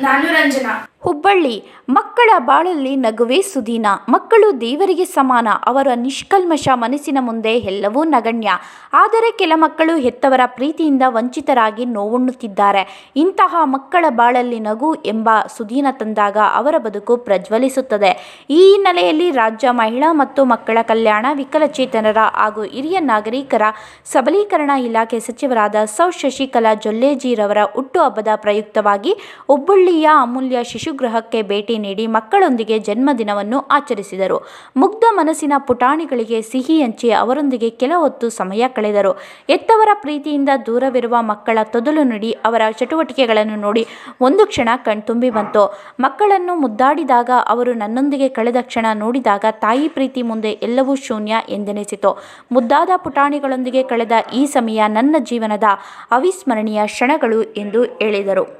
ನಾನು ರಂಜನಾ ಮಕ್ಕಳ ಬಾಳಲ್ಲಿ ನಗುವೇ ಸುದೀನ. ಮಕ್ಕಳು ದೇವರಿಗೆ ಸಮಾನ, ಅವರ ನಿಷ್ಕಲ್ಮಶ ಮನಸ್ಸಿನ ಮುಂದೆ ಎಲ್ಲವೂ ನಗಣ್ಯ. ಆದರೆ ಕೆಲ ಮಕ್ಕಳು ಹೆತ್ತವರ ಪ್ರೀತಿಯಿಂದ ವಂಚಿತರಾಗಿ ನೋವುಣ್ಣುತ್ತಿದ್ದಾರೆ. ಇಂತಹ ಮಕ್ಕಳ ಬಾಳಲ್ಲಿ ನಗು ಎಂಬ ಸುದೀನ ತಂದಾಗ ಅವರ ಬದುಕು ಪ್ರಜ್ವಲಿಸುತ್ತದೆ. ಈ ಹಿನ್ನೆಲೆಯಲ್ಲಿ ರಾಜ್ಯ ಮಹಿಳಾ ಮತ್ತು ಮಕ್ಕಳ ಕಲ್ಯಾಣ ವಿಕಲಚೇತನರ ಹಾಗೂ ಹಿರಿಯ ನಾಗರಿಕರ ಸಬಲೀಕರಣ ಇಲಾಖೆ ಸಚಿವರಾದ ಸೌ ಶಶಿಕಲಾ ಜೊಲ್ಲೇಜಿರವರ ಹುಟ್ಟುಹಬ್ಬದ ಪ್ರಯುಕ್ತವಾಗಿ ಹುಬ್ಬಳ್ಳಿಯ ಅಮೂಲ್ಯ ಶಿಶುಗೃಹಕ್ಕೆ ಭೇಟಿ ನೀಡಿ ಮಕ್ಕಳೊಂದಿಗೆ ಜನ್ಮದಿನವನ್ನು ಆಚರಿಸಿದರು. ಮುಗ್ಧ ಮನಸ್ಸಿನ ಪುಟಾಣಿಗಳಿಗೆ ಸಿಹಿ ಹಂಚಿ ಅವರೊಂದಿಗೆ ಕೆಲ ಹೊತ್ತು ಸಮಯ ಕಳೆದರು. ಎತ್ತವರ ಪ್ರೀತಿಯಿಂದ ದೂರವಿರುವ ಮಕ್ಕಳ ತೊದಲು ನುಡಿ ಅವರ ಚಟುವಟಿಕೆಗಳನ್ನು ನೋಡಿ ಒಂದು ಕ್ಷಣ ಕಣ್ತುಂಬಿ ಬಂತು. ಮಕ್ಕಳನ್ನು ಮುದ್ದಾಡಿದಾಗ ಅವರು ನನ್ನೊಂದಿಗೆ ಕಳೆದ ಕ್ಷಣ ನೋಡಿದಾಗ ತಾಯಿ ಪ್ರೀತಿ ಮುಂದೆ ಎಲ್ಲವೂ ಶೂನ್ಯ ಎಂದೆನಿಸಿತು. ಮುದ್ದಾದ ಪುಟಾಣಿಗಳೊಂದಿಗೆ ಕಳೆದ ಈ ಸಮಯ ನನ್ನ ಜೀವನದ ಅವಿಸ್ಮರಣೀಯ ಕ್ಷಣಗಳು ಎಂದು ಹೇಳಿದರು.